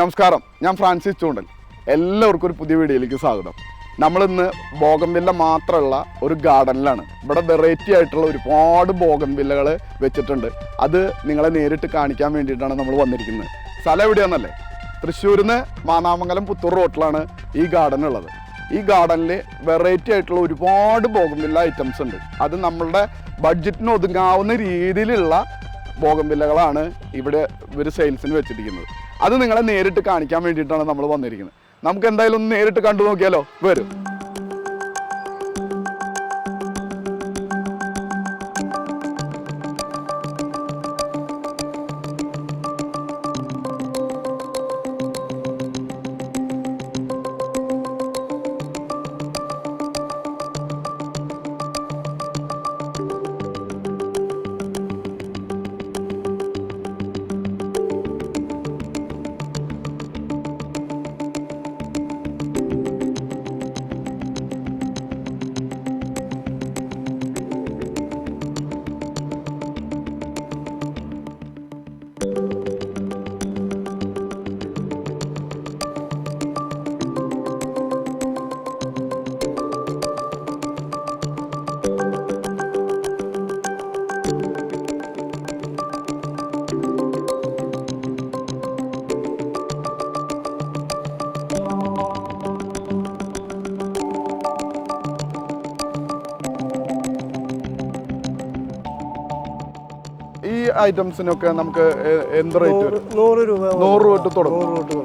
നമസ്കാരം ഞാൻ ഫ്രാൻസിസ് ചൂണ്ടൽ. എല്ലാവർക്കും ഒരു പുതിയ വീഡിയോയിലേക്ക് സ്വാഗതം. നമ്മളിന്ന് ബോഗൻവില്ല മാത്രമുള്ള ഒരു ഗാർഡനിലാണ്. ഇവിടെ വെറൈറ്റി ആയിട്ടുള്ള ഒരുപാട് ബോഗൻവില്ലകൾ വെച്ചിട്ടുണ്ട്. അത് നിങ്ങളെ നേരിട്ട് കാണിക്കാൻ വേണ്ടിയിട്ടാണ് നമ്മൾ വന്നിരിക്കുന്നത്. സ്ഥലം എവിടെയാണെന്നല്ലേ തൃശ്ശൂരിൽ നിന്ന് മാനാമംഗലം പുത്തൂർ റോട്ടിലാണ് ഈ ഗാർഡൻ ഉള്ളത് ഈ ഗാർഡനിൽ വെറൈറ്റി ആയിട്ടുള്ള ഒരുപാട് ബോഗൻവില്ല ഐറ്റംസ് ഉണ്ട്. അത് നമ്മളുടെ ബഡ്ജറ്റിന് ഒതുങ്ങാവുന്ന രീതിയിലുള്ള ബോഗൻവില്ലകളാണ് ഇവിടെ ഇവർ സെയിൽസിന് വെച്ചിരിക്കുന്നത്. അത് നിങ്ങളെ നേരിട്ട് കാണിക്കാൻ വേണ്ടിയിട്ടാണ് നമ്മൾ വന്നിരിക്കുന്നത്. നമുക്ക് എന്തായാലും ഒന്ന് നേരിട്ട് കണ്ടു നോക്കിയാലോ? വരും. ഐറ്റംസിനൊക്കെ നമുക്ക് എന്ത് റേറ്റ് വരും? നൂറ് രൂപ നൂറ് രൂപ തൊട്ട് തുടങ്ങും. നൂറ് രൂപ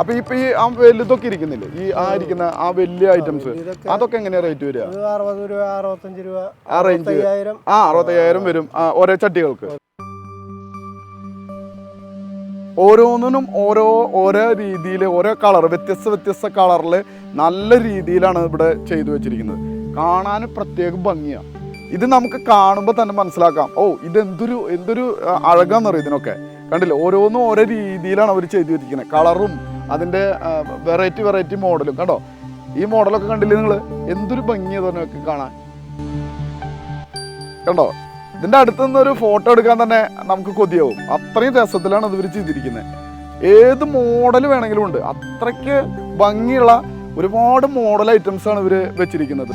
അപ്പൊ ഇപ്പൊ ഈ ആ വലുതൊക്കെ ഇരിക്കുന്നില്ലേ? ഈ ആ ഇരിക്കുന്ന ആ വലിയ ഐറ്റംസ് അതൊക്കെ എങ്ങനെയാ റേറ്റ് വരിക? അറുപത് രൂപ അറുപത്തഞ്ച് രൂപ ആ റേഞ്ച് ആ അറുപത്തയ്യായിരം വരും. ഓരോ ചട്ടികൾക്ക്. ഓരോന്നിനും ഓരോ ഓരോ രീതിയിൽ ഓരോ കളർ വ്യത്യസ്ത വ്യത്യസ്ത കളറിൽ നല്ല രീതിയിലാണ് ഇവിടെ ചെയ്തു വെച്ചിരിക്കുന്നത്. കാണാൻ പ്രത്യേക ഭംഗിയാണ് ഇത് നമുക്ക് കാണുമ്പോൾ തന്നെ മനസ്സിലാക്കാം. ഓ ഇത് എന്തൊരു എന്തൊരു അഴകാന്നറിയും ഇതിനൊക്കെ? കണ്ടില്ലേ? ഓരോന്നും ഓരോ രീതിയിലാണ് അവർ ചെയ്തു വെച്ചിരിക്കുന്നത്. കളറും അതിന്റെ വെറൈറ്റി വെറൈറ്റി മോഡലും. കണ്ടോ? ഈ മോഡലൊക്കെ കണ്ടില്ലേ നിങ്ങൾ എന്തൊരു ഭംഗിയാണ് ഒക്കെ കാണാൻ. കണ്ടോ? ഇതിന്റെ അടുത്ത് നിന്ന് ഒരു ഫോട്ടോ എടുക്കാൻ തന്നെ നമുക്ക് കൊതിയാവും. അത്രയും രസത്തിലാണ് ഇവർ ചെയ്തിരിക്കുന്നത്. ഏത് മോഡൽ വേണമെങ്കിലും ഉണ്ട്. അത്രയ്ക്ക് ഭംഗിയുള്ള ഒരുപാട് മോഡൽ ഐറ്റംസ് ആണ് ഇവർ വെച്ചിരിക്കുന്നത്.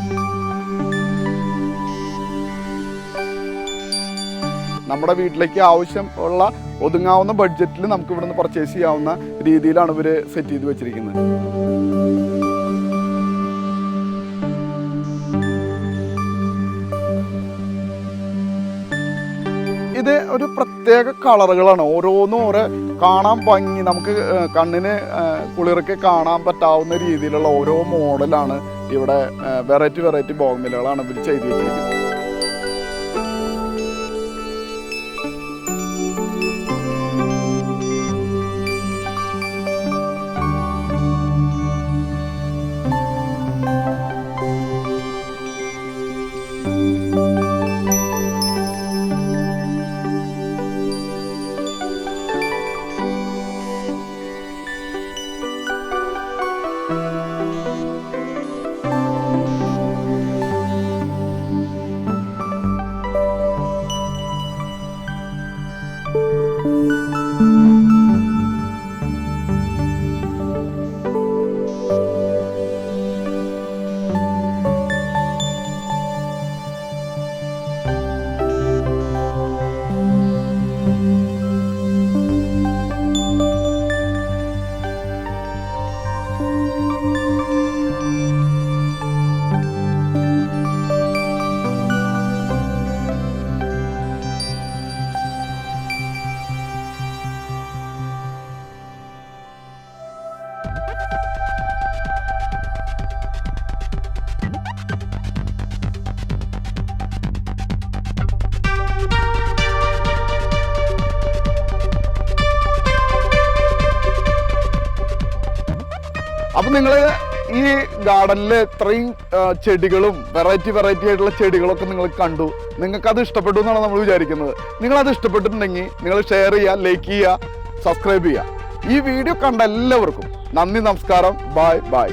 നമ്മുടെ വീട്ടിലേക്ക് ആവശ്യം ഉള്ള ഒതുങ്ങാവുന്ന ബഡ്ജറ്റിൽ നമുക്ക് ഇവിടുന്ന് പർച്ചേസ് ചെയ്യാവുന്ന രീതിയിലാണ് ഇവർ സെറ്റ് ചെയ്ത് വെച്ചിരിക്കുന്നത്. ഇത് ഒരു പ്രത്യേക കളറുകളാണ്. ഓരോന്നും ഓരോ കാണാൻ ഭംഗി. നമുക്ക് കണ്ണിന് കുളിർക്ക് കാണാൻ പറ്റാവുന്ന രീതിയിലുള്ള ഓരോ മോഡലാണ് ഇവിടെ വെറൈറ്റി വെറൈറ്റി ബോഗ്മിലുകളാണ് ഇവർ ചെയ്തു അപ്പൊ നിങ്ങൾ ഈ ഗാർഡനിൽ ഇത്രയും ചെടികളും വെറൈറ്റി വെറൈറ്റി ആയിട്ടുള്ള ചെടികളൊക്കെ നിങ്ങൾ കണ്ടു. നിങ്ങൾക്ക് അത് ഇഷ്ടപ്പെട്ടു എന്നാണ് നമ്മൾ വിചാരിക്കുന്നത്. നിങ്ങൾ അത് ഇഷ്ടപ്പെട്ടിട്ടുണ്ടെങ്കിൽ നിങ്ങൾ ഷെയർ ചെയ്യുക ലൈക്ക് ചെയ്യുക സബ്സ്ക്രൈബ് ചെയ്യുക. ഈ വീഡിയോ കണ്ട എല്ലാവർക്കും നന്ദി നമസ്കാരം. Bye bye